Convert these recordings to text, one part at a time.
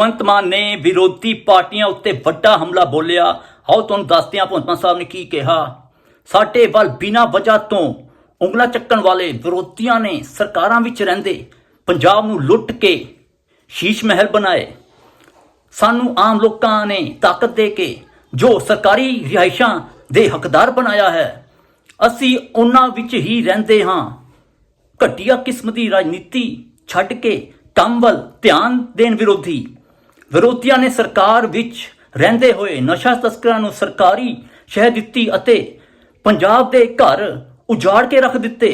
ਭਗਵੰਤ ਮਾਨ ਨੇ ਵਿਰੋਧੀ ਪਾਰਟੀਆਂ ਉੱਤੇ ਵੱਡਾ ਹਮਲਾ ਬੋਲਿਆ। ਆਓ ਤੁਹਾਨੂੰ ਦੱਸਦੇ ਹਾਂ, ਭਗਵੰਤ ਮਾਨ ਸਾਹਿਬ ਨੇ ਕੀ ਕਿਹਾ। ਸਾਡੇ ਵੱਲ ਬਿਨਾਂ ਵਜ੍ਹਾ ਤੋਂ ਉਂਗਲਾ ਚੱਕਣ ਵਾਲੇ ਵਿਰੋਧੀਆਂ ਨੇ ਸਰਕਾਰਾਂ ਵਿੱਚ ਰਹਿੰਦੇ ਪੰਜਾਬ ਨੂੰ ਲੁੱਟ ਕੇ ਸ਼ੀਸ਼ ਮਹਿਲ ਬਣਾਏ। ਸਾਨੂੰ ਆਮ ਲੋਕਾਂ ਨੇ ਤਾਕਤ ਦੇ ਕੇ ਜੋ ਸਰਕਾਰੀ ਰਿਹਾਇਸ਼ਾਂ ਦੇ ਹੱਕਦਾਰ ਬਣਾਇਆ ਹੈ, ਅਸੀਂ ਉਹਨਾਂ ਵਿੱਚ ਹੀ ਰਹਿੰਦੇ ਹਾਂ। ਘਟੀਆ ਕਿਸਮ ਦੀ ਰਾਜਨੀਤੀ ਛੱਡ ਕੇ ਕੰਮ ਵੱਲ ਧਿਆਨ ਦੇਣ ਵਿਰੋਧੀ ਵਿਰੋਧੀਆਂ ਨੇ ਸਰਕਾਰ ਵਿੱਚ ਰਹਿੰਦੇ ਹੋਏ ਨਸ਼ਾ ਤਸਕਰਾਂ ਨੂੰ ਸਰਕਾਰੀ ਸ਼ਹਿ ਦਿੱਤੀ ਅਤੇ ਪੰਜਾਬ ਦੇ ਘਰ ਉਜਾੜ ਕੇ ਰੱਖ ਦਿੱਤੇ।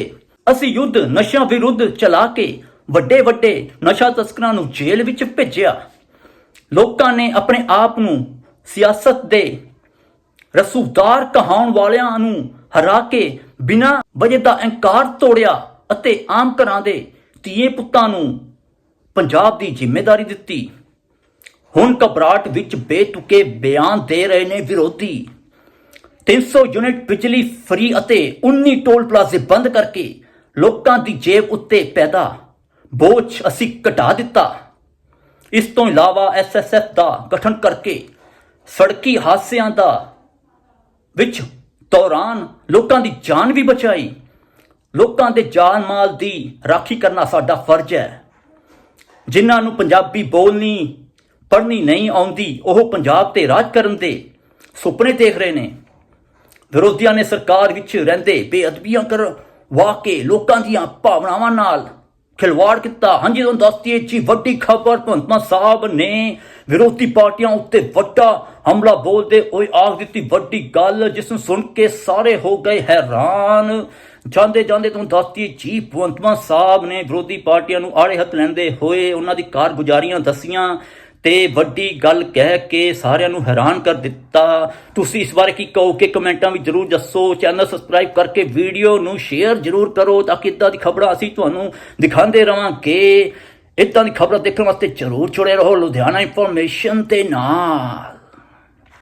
ਅਸੀਂ ਯੁੱਧ ਨਸ਼ਿਆਂ ਵਿਰੁੱਧ ਚਲਾ ਕੇ ਵੱਡੇ ਵੱਡੇ ਨਸ਼ਾ ਤਸਕਰਾਂ ਨੂੰ ਜੇਲ੍ਹ ਵਿੱਚ ਭੇਜਿਆ। ਲੋਕਾਂ ਨੇ ਆਪਣੇ ਆਪ ਨੂੰ ਸਿਆਸਤ ਦੇ ਰਸੂਦਾਰ ਕਹਾਉਣ ਵਾਲਿਆਂ ਨੂੰ ਹਰਾ ਕੇ ਬਿਨਾਂ ਵਜੇ ਦਾ ਅਹੰਕਾਰ ਤੋੜਿਆ ਅਤੇ ਆਮ ਘਰਾਂ ਦੇ ਧੀਏ ਪੁੱਤਾਂ ਨੂੰ ਪੰਜਾਬ ਦੀ ਜ਼ਿੰਮੇਵਾਰੀ ਦਿੱਤੀ। ਹੁਣ ਘਬਰਾਹਟ ਵਿੱਚ ਬੇਤੁਕੇ ਬਿਆਨ ਦੇ ਰਹੇ ਨੇ ਵਿਰੋਧੀ। 300 ਯੂਨਿਟ ਬਿਜਲੀ ਫਰੀ ਅਤੇ 19 ਟੋਲ ਪਲਾਜ਼ੇ ਬੰਦ ਕਰਕੇ ਲੋਕਾਂ ਦੀ ਜੇਬ ਉੱਤੇ ਪੈਦਾ। ਬੋਝ ਅਸੀਂ ਘਟਾ ਦਿੱਤਾ। ਇਸ ਤੋਂ ਇਲਾਵਾ ਐਸਐਸਐਫ ਦਾ ਗਠਨ ਕਰਕੇ ਸੜਕੀ ਹਾਦਸਿਆਂ ਦਾ ਵਿੱਚ ਦੌਰਾਨ ਲੋਕਾਂ ਦੀ ਜਾਨ ਵੀ ਬਚਾਈ। ਲੋਕਾਂ ਦੇ ਜਾਨ ਮਾਲ ਦੀ ਰਾਖੀ ਕਰਨਾ ਸਾਡਾ ਫਰਜ਼ ਹੈ। ਜਿਨ੍ਹਾਂ ਨੂੰ ਪੰਜਾਬੀ ਬੋਲਣੀ ਪੜ੍ਹਨੀ ਨਹੀਂ ਆਉਂਦੀ, ਉਹ ਪੰਜਾਬ ਤੇ ਰਾਜ ਕਰਨ ਦੇ ਸੁਪਨੇ ਦੇਖ ਰਹੇ ਨੇ। ਵਿਰੋਧੀਆਂ ਨੇ ਸਰਕਾਰ ਵਿੱਚ ਰਹਿੰਦੇ ਬੇਅਦਬੀਆਂ ਕਰ ਵਾਹ ਲੋਕਾਂ ਦੀਆਂ ਭਾਵਨਾਵਾਂ ਨਾਲ ਖਿਲਵਾੜ ਕੀਤਾ। ਹਾਂਜੀ, ਤੁਹਾਨੂੰ ਦੱਸਦੀਏ ਜੀ, ਵੱਡੀ ਖਬਰ ਭਗਵੰਤ ਸਾਹਿਬ ਨੇ ਵਿਰੋਧੀ ਪਾਰਟੀਆਂ ਉੱਤੇ ਵੱਡਾ ਹਮਲਾ ਬੋਲਦੇ ਹੋਏ ਆਖ ਦਿੱਤੀ ਵੱਡੀ ਗੱਲ, ਜਿਸ ਨੂੰ ਸੁਣ ਕੇ ਸਾਰੇ ਹੋ ਗਏ ਹੈਰਾਨ। ਜਾਂਦੇ ਜਾਂਦੇ ਤੁਹਾਨੂੰ ਦੱਸਦੀਏ ਜੀ, ਭਗਵੰਤ ਮਾਨ ਸਾਹਿਬ ਨੇ ਵਿਰੋਧੀ ਪਾਰਟੀਆਂ ਨੂੰ ਆੜੇ ਹੱਥ ਲੈਂਦੇ ਹੋਏ ਉਹਨਾਂ ਦੀ ਕਾਰਗੁਜ਼ਾਰੀਆਂ ਦੱਸੀਆਂ। ਤੇ ਵੱਡੀ ਗੱਲ ਕਹਿ ਕੇ ਸਾਰਿਆਂ ਨੂੰ ਹੈਰਾਨ ਕਰ ਦਿੱਤਾ। ਤੁਸੀਂ ਇਸ ਬਾਰੇ ਕੀ ਕਹੋਗੇ ਕਮੈਂਟਾਂ ਵਿੱਚ ਜਰੂਰ ਦੱਸੋ। ਚੈਨਲ ਸਬਸਕ੍ਰਾਈਬ ਕਰਕੇ ਵੀਡੀਓ ਨੂੰ ਸ਼ੇਅਰ ਜਰੂਰ ਕਰੋ ਤਾਂ ਕਿ ਇਦਾਂ ਦੀ ਖਬਰਾਂ ਅਸੀਂ ਤੁਹਾਨੂੰ ਦਿਖਾਉਂਦੇ ਰਵਾਂਗੇ। ਇਦਾਂ ਦੀ ਖਬਰਾਂ ਦੇਖਣ ਵਾਸਤੇ ਜਰੂਰ ਜੁੜੇ ਰਹੋ। ਲੁਧਿਆਣਾ ਇਨਫੋਰਮੇਸ਼ਨ ਦੇ ਨਾਲ।